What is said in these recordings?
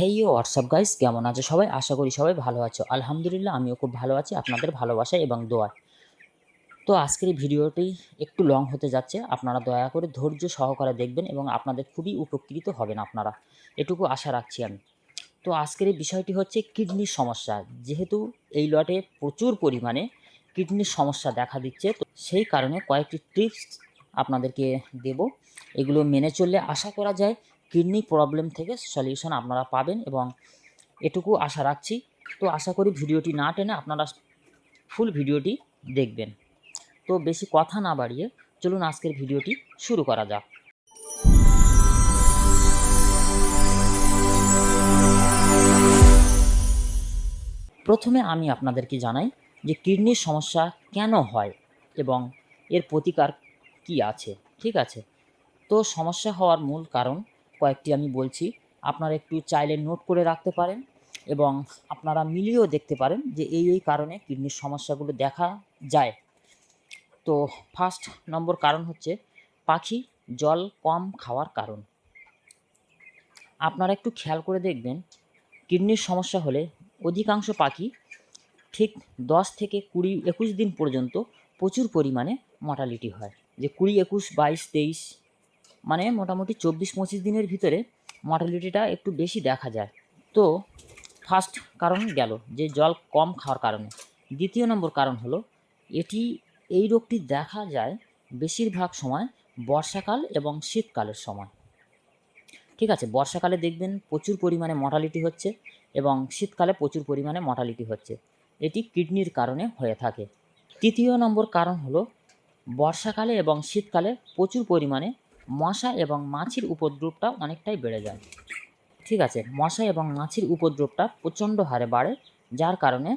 হেই WhatsApp guys কেমন আছো সবাই? আশা করি সবাই ভালো আছো। আলহামদুলিল্লাহ, আমিও খুব ভালো আছি আপনাদের ভালোবাসা এবং দোয়ায়। তো আজকের ভিডিওটি একটু লং হতে যাচ্ছে। আপনারা দয়া করে ধৈর্য সহকারে দেখবেন এবং আপনাদের খুবই উপকৃত হবেন আপনারা। এটুকু আশা রাখছি আমি। তো আজকের এই বিষয়টি হচ্ছে কিডনির সমস্যা। যেহেতু এই লটে প্রচুর পরিমাণে কিডনির সমস্যা দেখা দিচ্ছে, তো সেই কারণে কয়েকটি টিপস আপনাদেরকে দেব। এগুলো মেনে চললে আশা করা যায় কিডনি প্রবলেম থেকে সলিউশন আপনারা পাবেন এবং এটুকু আশা রাখছি। তো আশা করি ভিডিওটি না টেনে আপনারা ফুল ভিডিওটি দেখবেন। তো বেশি কথা না বাড়িয়ে চলুন আজকের ভিডিওটি শুরু করা যাক। প্রথমে আমি আপনাদেরকে জানাই যে কিডনির সমস্যা কেন হয় এবং এর প্রতিকার কি আছে, ঠিক আছে? তো সমস্যা হওয়ার মূল কারণ কয়েকটি আমি বলছি। আপনারা একটু চাইলে নোট করে রাখতে পারেন এবং আপনারা মিলিয়েও দেখতে পারেন যে এই এই কারণে কিডনির সমস্যাগুলো দেখা যায়। তো ফার্স্ট নম্বর কারণ হচ্ছে পাখি জল কম খাওয়ার কারণ। আপনারা একটু খেয়াল করে দেখবেন, কিডনির সমস্যা হলে অধিকাংশ পাখি ঠিক দশ থেকে কুড়ি, একুশ দিন পর্যন্ত প্রচুর পরিমাণে মর্টালিটি হয়। যে কুড়ি, একুশ, বাইশ, তেইশ মানে মোটামুটি চব্বিশ পঁচিশ দিনের ভিতরে মর্টালিটিটা একটু বেশি দেখা যায়। তো ফার্স্ট কারণ গেল যে জল কম খাওয়ার কারণে। দ্বিতীয় নম্বর কারণ হলো, এটি এই রোগটি দেখা যায় বেশিরভাগ সময় বর্ষাকাল এবং শীতকালের সময়। ঠিক আছে, বর্ষাকালে দেখবেন প্রচুর পরিমাণে মর্টালিটি হচ্ছে এবং শীতকালে প্রচুর পরিমাণে মর্টালিটি হচ্ছে। এটি কিডনির কারণে হয়ে থাকে। তৃতীয় নম্বর কারণ হলো, বর্ষাকালে এবং শীতকালে প্রচুর পরিমাণে মশা এবং মাছির উপদ্রবটা অনেকটাই বেড়ে যায়। ঠিক আছে, মশা এবং মাছির উপদ্রবটা প্রচণ্ড হারে বাড়ে, যার কারণে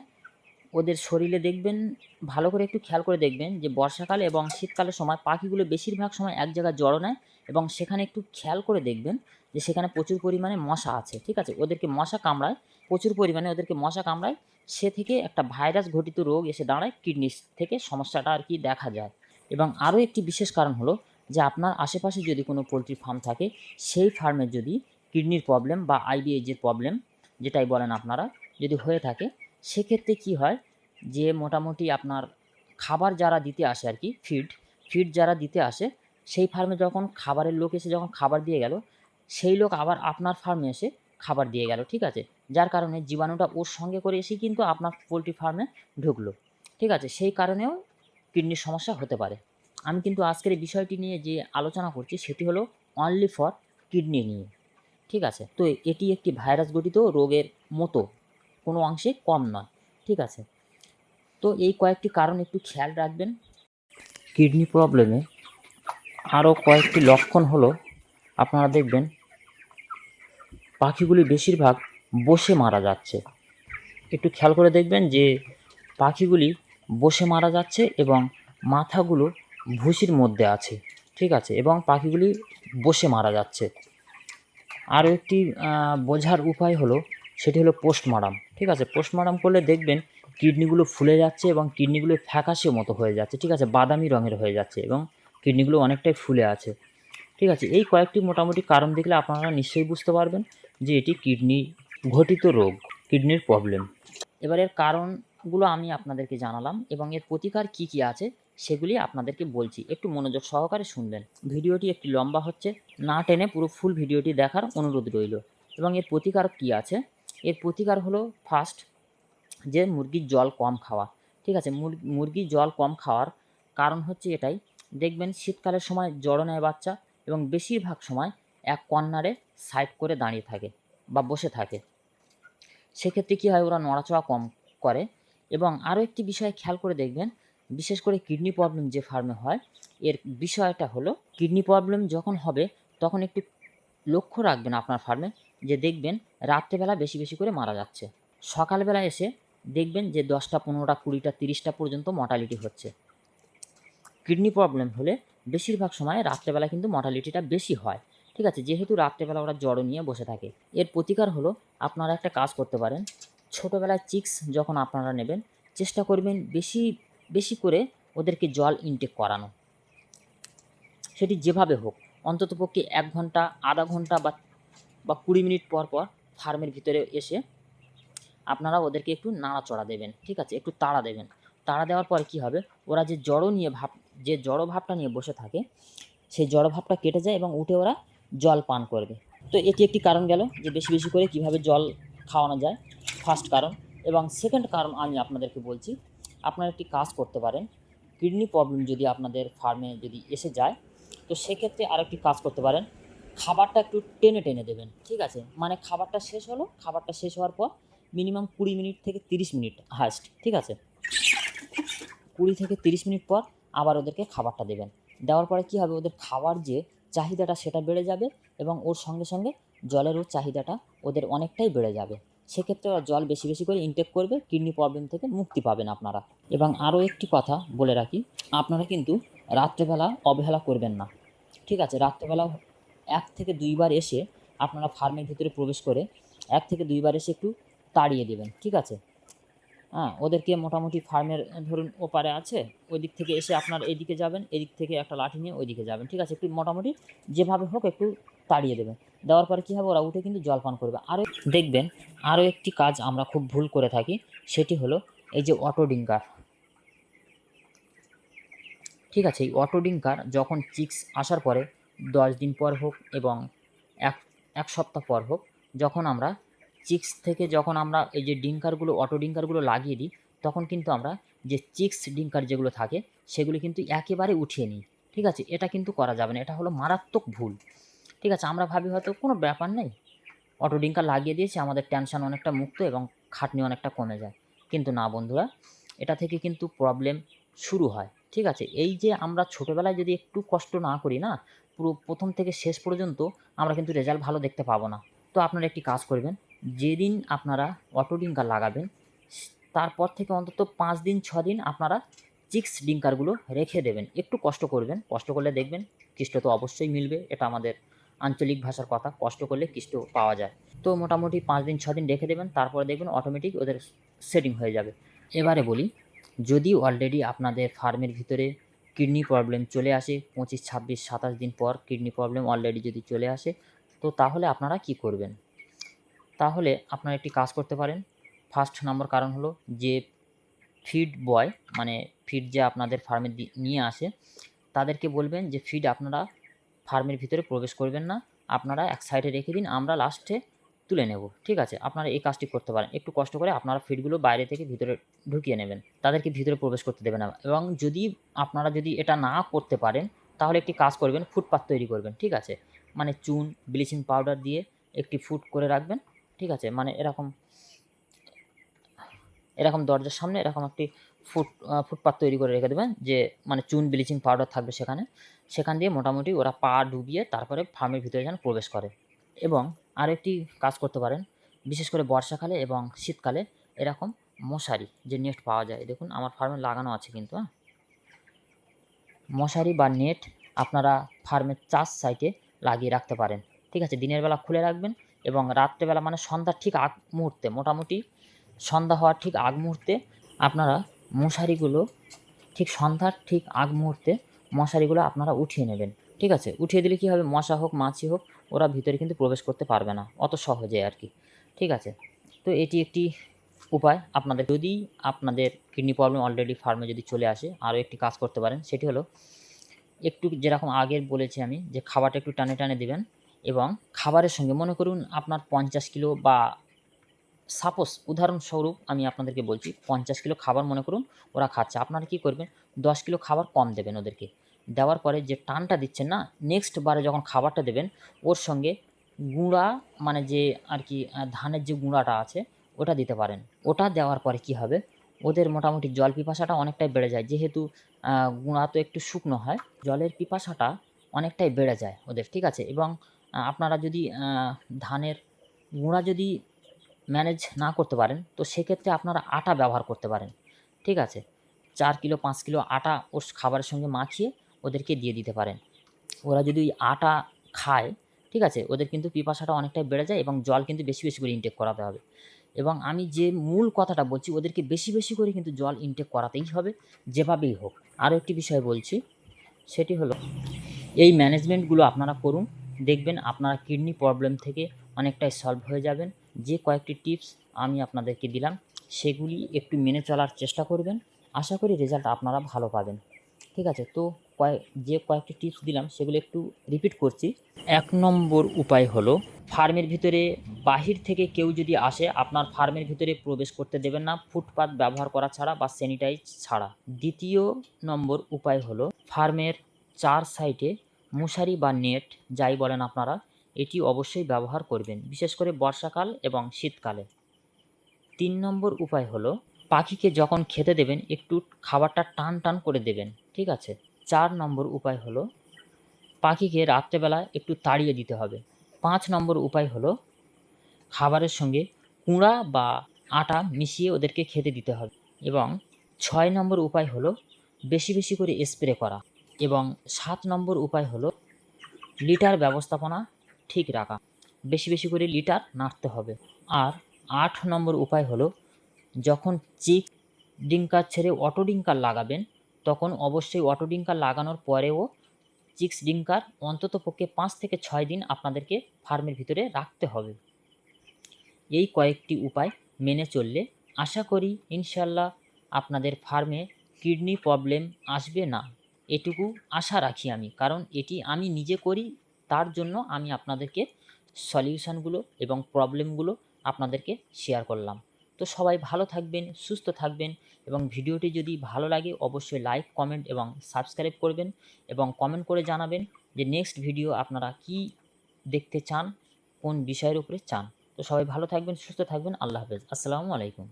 ওদের শরীরে দেখবেন, ভালো করে একটু খেয়াল করে দেখবেন যে বর্ষাকালে এবং শীতকালের সময় পাখিগুলো বেশিরভাগ সময় এক জায়গায় জড়ো নেয় এবং সেখানে একটু খেয়াল করে দেখবেন যে সেখানে প্রচুর পরিমাণে মশা আছে। ঠিক আছে, ওদেরকে মশা কামড়ায়, প্রচুর পরিমাণে ওদেরকে মশা কামড়ায়, সে থেকে একটা ভাইরাস ঘটিত রোগ এসে দাঁড়ায় কিডনি থেকে সমস্যাটা আর কি দেখা যায়। এবং আরও একটি বিশেষ কারণ হলো যে আপনার আশেপাশে যদি কোনো পোলট্রি ফার্ম থাকে, সেই ফার্মের যদি কিডনির প্রবলেম বা আইবিএইচের প্রবলেম যেটাই বলেন আপনারা, যদি হয়ে থাকে, সেক্ষেত্রে কি হয় যে মোটামুটি আপনার খাবার যারা দিতে আসে আর কি ফিড ফিড যারা দিতে আসে, সেই ফার্মে যখন খাবারের লোক এসে যখন খাবার দিয়ে গেল, সেই লোক আবার আপনার ফার্মে এসে খাবার দিয়ে গেল, ঠিক আছে? যার কারণে জীবাণুটা ওর সঙ্গে করে এসেই কিন্তু আপনার পোলট্রি ফার্মে ঢুকলো, ঠিক আছে? সেই কারণেও কিডনির সমস্যা হতে পারে। আমি কিন্তু আজকের এই বিষয়টি নিয়ে যে আলোচনা করছি সেটি হলো অনলি ফর কিডনি নিয়ে। ঠিক আছে? তো এটি একটি ভাইরাস গঠিত রোগের মতো। কোনো অংশে কম নয়। ঠিক আছে? তো এই কয়েকটি কারণ একটু খেয়াল রাখবেন। কিডনি প্রবলেমে আরও কয়েকটি লক্ষণ হলো, আপনারা দেখবেন, পাখিগুলি বেশিরভাগ বসে মারা যাচ্ছে। একটু খেয়াল করে দেখবেন যে পাখিগুলি বসে মারা যাচ্ছে এবং মাথাগুলো ভুসির মধ্যে আছে, ঠিক আছে? এবং পাখিগুলি বসে মারা যাচ্ছে। আরও একটি বোঝার উপায় হলো, সেটি হলো পোস্টমার্টাম, ঠিক আছে? পোস্টমার্টাম করলে দেখবেন কিডনিগুলো ফুলে যাচ্ছে এবং কিডনিগুলো ফ্যাকাশে মতো হয়ে যাচ্ছে, ঠিক আছে? বাদামি রঙের হয়ে যাচ্ছে এবং কিডনিগুলো অনেকটাই ফুলে আছে, ঠিক আছে? এই কয়েকটি মোটামুটি কারণ দেখলে আপনারা নিশ্চয়ই বুঝতে পারবেন যে এটি কিডনি ঘটিত রোগ, কিডনির প্রবলেম। এবার এর কারণগুলো আমি আপনাদেরকে জানালাম এবং এর প্রতিকার কি কি আছে সেগুলি আপনাদেরকে বলছি, একটু মনোযোগ সহকারে শুনবেন। ভিডিওটি একটি লম্বা হচ্ছে, না টেনে পুরো ফুল ভিডিওটি দেখার অনুরোধ রইল। এবং এর প্রতিকার কি আছে? এর প্রতিকার হলো ফার্স্ট যে মুরগির জল কম খাওয়া। ঠিক আছে মুরগির জল কম খাওয়ার কারণ হচ্ছে এটাই। দেখবেন শীতকালের সময় জড়ো নেয় বাচ্চা এবং বেশিরভাগ সময় এক কর্নারে সাইড করে দাঁড়িয়ে থাকে বা বসে থাকে। সেক্ষেত্রে কী হয়, ওরা নড়াচড়া কম করে। এবং আরও একটি বিষয় খেয়াল করে দেখবেন বিশেষ করে কিডনি প্রবলেম যে ফার্মে হয়, এর বিষয়টা হলো কিডনি প্রবলেম যখন হবে, তখন একটু লক্ষ্য রাখবেন আপনার ফার্মে যে দেখবেন রাত্রেবেলা বেশি বেশি করে মারা যাচ্ছে। সকালবেলা এসে দেখবেন যে দশটা পনেরোটা, কুড়িটা, তিরিশটা পর্যন্ত মর্টালিটি হচ্ছে। কিডনি প্রবলেম হলে বেশিরভাগ সময় রাত্রেবেলা কিন্তু মর্টালিটিটা বেশি হয়। ঠিক আছে? যেহেতু রাত্রেবেলা ওরা জড়ো নিয়ে বসে থাকে। এর প্রতিকার হলো আপনারা একটা কাজ করতে পারেন। ছোটোবেলায় চিক্স যখন আপনারা নেবেন, চেষ্টা করবেন বেশি বেশি করে ওদেরকে জল ইনটেক করানো। সেটি যেভাবে হোক অন্ততপক্ষে এক ঘণ্টা, আধা ঘণ্টা বা বা কুড়ি মিনিট পর পর ফার্মের ভিতরে এসে আপনারা ওদেরকে একটু নাড়াচড়া দেবেন, ঠিক আছে? একটু তাড়া দেবেন। তাড়া দেওয়ার পরে কি হবে? ওরা যে জড়ো নিয়ে ভাব, যে জড়ো ভাবটা নিয়ে বসে থাকে, সেই জড়ো ভাবটা কেটে যায় এবং উঠে ওরা জল পান করবে। তো এটি একটি কারণ গেল যে বেশি বেশি করে কীভাবে জল খাওয়ানো যায়। ফার্স্ট কারণ এবং সেকেন্ড কারণ আমি আপনাদেরকে বলছি আপনারা একটি কাজ করতে পারেন। কিডনি প্রবলেম যদি আপনাদের ফার্মে যদি এসে যায়, তো সেক্ষেত্রে আরেকটি কাজ করতে পারেন। খাবারটা একটু টেনে টেনে দেবেন, ঠিক আছে? মানে খাবারটা শেষ হলো, খাবারটা শেষ হওয়ার পর মিনিমাম কুড়ি মিনিট থেকে তিরিশ মিনিট হাস্ট ঠিক আছে? কুড়ি থেকে তিরিশ মিনিট পর আবার ওদেরকে খাবারটা দেবেন। দেওয়ার পরে কী হবে? ওদের খাবার যে চাহিদাটা সেটা বেড়ে যাবে এবং ওর সঙ্গে সঙ্গে জলেরও চাহিদাটা ওদের অনেকটাই বেড়ে যাবে। সেক্ষেত্রে জল বেশি বেশি করে ইনটেক করবে কিডনি প্রবলেম থেকে মুক্তি পাবেন আপনারা। এবং আরও একটি কথা বলে রাখি, আপনারা কিন্তু রাত্রেবেলা অবহেলা করবেন না। ঠিক আছে, রাত্রেবেলা এক থেকে দুইবার এসে আপনারা ফার্মের ভিতরে প্রবেশ করে এক থেকে দুইবার এসে একটু তাড়িয়ে দেবেন, ঠিক আছে? হ্যাঁ ওদেরকে মোটামুটি ফার্মের ধরুন ওপারে আছে ওই দিক থেকে এসে আপনার এদিকে যাবেন, এদিক থেকে একটা লাঠি নিয়ে ওই দিকে যাবেন, ঠিক আছে? একটু মোটামুটি যেভাবে হোক একটু তাড়িয়ে দেবেন দেওয়ার পরে কী হবে? ওরা উঠে কিন্তু জল পান করবে। আরও দেখবেন আরও একটি কাজ আমরা খুব ভুল করে থাকি, সেটি হলো এই যে অটো ডিঙ্কার ঠিক আছে, এই অটো ডিঙ্কার যখন চিক্স আসার পরে, দশ দিন পর হোক এবং এক এক সপ্তাহ পর হোক, যখন আমরা চিক্স থেকে যখন আমরা এই যে ডিঙ্কারগুলো অটো ডিঙ্কারগুলো লাগিয়ে দিই, তখন কিন্তু আমরা যে চিক্স ডিঙ্কার যেগুলো থাকে, সেগুলো কিন্তু একেবারে উঠিয়ে নিই। ঠিক আছে, এটা কিন্তু করা যাবে না, এটা হলো মারাত্মক ভুল। ঠিক আছে, আমরা ভাবি হয়তো কোনো ব্যাপার নেই। অটো ডিঙ্কা লাগিয়ে দিয়েছি, আমাদের টেনশন অনেকটা মুক্ত এবং খাটনি অনেকটা কমে যায়। কিন্তু না বন্ধুরা, এটা থেকে কিন্তু প্রবলেম শুরু হয়, ঠিক আছে? এই যে আমরা ছোটোবেলায় যদি একটু কষ্ট না করি না, পুরো প্রথম থেকে শেষ পর্যন্ত আমরা কিন্তু রেজাল্ট ভালো দেখতে পাবো না। তো আপনারা একটি কাজ করবেন, যেদিন আপনারা অটো ডিঙ্কার লাগাবেন, তারপর থেকে অন্তত পাঁচ দিন, ছ দিন আপনারা চিক্স ডিঙ্কারগুলো রেখে দেবেন। একটু কষ্ট করবেন, কষ্ট করলে দেখবেন কৃষ্ট তো অবশ্যই মিলবে, এটা আমাদের আঞ্চলিক ভাষার কথা, কষ্ট করলে কিছু পাওয়া যায়। তো মোটামুটি পাঁচ দিন, ছ দিন রেখে দেবেন, তারপরে দেখবেন অটোমেটিক ওদের সেটিং হয়ে যাবে। এবারে বলি, যদি অলরেডি আপনাদের ফার্মের ভিতরে কিডনি প্রবলেম চলে আসে, পঁচিশ, ছাব্বিশ, সাতাশ দিন পর কিডনি প্রবলেম অলরেডি যদি চলে আসে, তো তাহলে আপনারা কি করবেন? তাহলে আপনারা একটি কাজ করতে পারেন। ফার্স্ট নম্বর কারণ হলো যে ফিড বয় মানে ফিড যে আপনাদের ফার্মে নিয়ে আসে, তাদেরকে বলবেন যে ফিড আপনারা ফার্মের ভিতরে প্রবেশ করবেন না। আপনারা এক সাইডে রেখে দিন, আমরা লাস্টে তুলে নেব, ঠিক আছে? আপনারা এই কাজটি করতে পারেন। একটু কষ্ট করে আপনারা ফিডগুলো বাইরে থেকে ভিতরে ঢুকিয়ে নেবেন, তাদেরকে ভিতরে প্রবেশ করতে দেবেন না। এবং যদি আপনারা যদি এটা না করতে পারেন, তাহলে একটি কাজ করবেন ফুটপাথ তৈরি করবেন, ঠিক আছে? মানে চুন ব্লিচিং পাউডার দিয়ে একটি ফুট করে রাখবেন, ঠিক আছে? মানে এরকম এরকম দরজার সামনে এরকম একটি ফুট ফুটপাথ তৈরি করে রেখে দেবেন, যে মানে চুন ব্লিচিং পাউডার থাকবে সেখানে। সেখান দিয়ে মোটামুটি ওরা পা ডুবিয়ে তারপরে ফার্মের ভিতরে যেন প্রবেশ করে। এবং আর একটি কাজ করতে পারেন, বিশেষ করে বর্ষাকালে এবং শীতকালে এরকম মশারি, যে নেট পাওয়া যায়। দেখুন, আমার ফার্মে লাগানো আছে কিন্তু হ্যাঁ। মশারি বা নেট আপনারা ফার্মের চাষ সাইটে লাগিয়ে রাখতে পারেন। ঠিক আছে, দিনের বেলা খুলে রাখবেন এবং রাত্রেবেলা মানে সন্ধ্যার ঠিক আগ মুহূর্তে, মোটামুটি সন্ধ্যা হওয়ার ঠিক আগ মুহূর্তে আপনারা মশারিগুলো ঠিক সন্ধ্যার ঠিক আগ মুহূর্তে মশারিগুলো আপনারা উঠিয়ে নেবেন। ঠিক আছে? উঠিয়ে দিলে কী হবে? মশা হোক, মাছি হোক, ওরা ভিতরে কিন্তু প্রবেশ করতে পারবে না। অত সহজে আর কি। ঠিক আছে? তো এটি একটি উপায় আপনাদের। যদি আপনাদের কিডনি প্রবলেম অলরেডি ফার্মে যদি চলে আসে, আরও একটি কাজ করতে পারেন, সেটি হলো একটু যেরকম আগের বলেছি আমি, যে খাবারটা একটু টানে টানে দেবেন এবং খাবারের সঙ্গে মনে করুন আপনার পঞ্চাশ কিলো বা সাপোজ উদাহরণস্বরূপ আমি আপনাদেরকে বলছি, পঞ্চাশ কিলো খাবার মনে করুন, ওরা খাচ্ছে। আপনারা কী করবেন? দশ কিলো খাবার কম দেবেন ওদেরকে। দেওয়ার পরে যে টানটা দিচ্ছেন না নেক্সট বারে যখন খাবারটা দেবেন, ওর সঙ্গে গুঁড়া মানে যে আর কি ধানের যে গুঁড়াটা আছে, ওটা দিতে পারেন। ওটা দেওয়ার পরে কি হবে? ওদের মোটামুটি জল পিপাসাটা অনেকটাই বেড়ে যায়। যেহেতু গুঁড়া তো একটু শুকনো হয়, জলের পিপাসাটা অনেকটাই বেড়ে যায় ওদের, ঠিক আছে? এবং আপনারা যদি ধানের গুঁড়া যদি ম্যানেজ না করতে পারেন, তো সেক্ষেত্রে আপনারা আটা ব্যবহার করতে পারেন। ঠিক আছে? চার কিলো, পাঁচ কিলো আটা ওর খাবারের সঙ্গে মাখিয়ে ওদেরকে দিয়ে দিতে পারেন। ওরা যদি আটা খায়, ঠিক আছে? ওদের কিন্তু পিপাসাটা অনেকটাই বেড়ে যায় এবং জল কিন্তু বেশি বেশি করে ইনটেক করাতে হবে। এবং আমি যে মূল কথাটা বলছি, ওদেরকে বেশি বেশি করে কিন্তু জল ইনটেক করাতেই হবে, যেভাবেই হোক। আরও একটি বিষয় বলছি, সেটি হলো, এই ম্যানেজমেন্টগুলো আপনারা করুন, দেখবেন আপনারা কিডনি প্রবলেম থেকে অনেকটাই সলভ হয়ে যাবেন। যে কয়েকটি টিপস আমি আপনাদেরকে দিলাম, সেগুলি একটু মেনে চলার চেষ্টা করবেন। আশা করি রেজাল্ট আপনারা ভালো পাবেন। ঠিক আছে, তো কয়েক যে কয়েকটি টিপস দিলাম, সেগুলো একটু রিপিট করছি। এক নম্বর উপায় হলো ফার্মের ভিতরে বাহির থেকে কেউ যদি আসে, আপনার ফার্মের ভিতরে প্রবেশ করতে দেবেন না। ফুটপাত ব্যবহার করা ছাড়া বা স্যানিটাইজ ছাড়া। দ্বিতীয় নম্বর উপায় হলো ফার্মের চার সাইডে মশারি বা নেট যাই বলেন আপনারা এটি অবশ্যই ব্যবহার করবেন, বিশেষ করে বর্ষাকাল এবং শীতকালে। তিন নম্বর উপায় হলো, পাখিকে যখন খেতে দেবেন, একটু খাবারটা টান টান করে দেবেন, ঠিক আছে? চার নম্বর উপায় হলো, পাখিকে রাত্রেবেলা একটু তাড়িয়ে দিতে হবে। পাঁচ নম্বর উপায় হলো, খাবারের সঙ্গে কুঁড়া বা আটা মিশিয়ে ওদেরকে খেতে দিতে হবে এবং ছয় নম্বর উপায় হলো, বেশি বেশি করে স্প্রে করা এবং সাত নম্বর উপায় হলো, লিটার ব্যবস্থাপনা ঠিক রাখা। বেশি বেশি করে লিটার নাড়তে হবে। আর আট নম্বর উপায় হলো, যখন চিক ডিঙ্কার ছেড়ে অটো ডিঙ্কার লাগাবেন, তখন অবশ্যই অটো ডিঙ্কার লাগানোর পরেও চিক্স ডিঙ্কার অন্তত পক্ষে পাঁচ থেকে ছয় দিন আপনাদেরকে ফার্মের ভিতরে রাখতে হবে। এই কয়েকটি উপায় মেনে চললে আশা করি ইনশাল্লাহ আপনাদের ফার্মে কিডনি প্রবলেম আসবে না। এটুকু আশা রাখি আমি, কারণ এটি আমি নিজে করি তার জন্য আমি আপনাদেরকে সলিউশনগুলো এবং প্রবলেমগুলো আপনাদেরকে শেয়ার করলাম। তো সবাই ভালো থাকবেন, সুস্থ থাকবেন এবং ভিডিওটি যদি ভালো লাগে অবশ্যই লাইক, কমেন্ট এবং সাবস্ক্রাইব করবেন এবং কমেন্ট করে জানাবেন যে নেক্সট ভিডিও আপনারা কি দেখতে চান, কোন বিষয়ের উপরে চান। তো সবাই ভালো থাকবেন, সুস্থ থাকবেন, আল্লাহ হাফেজ। আসসালামু আলাইকুম।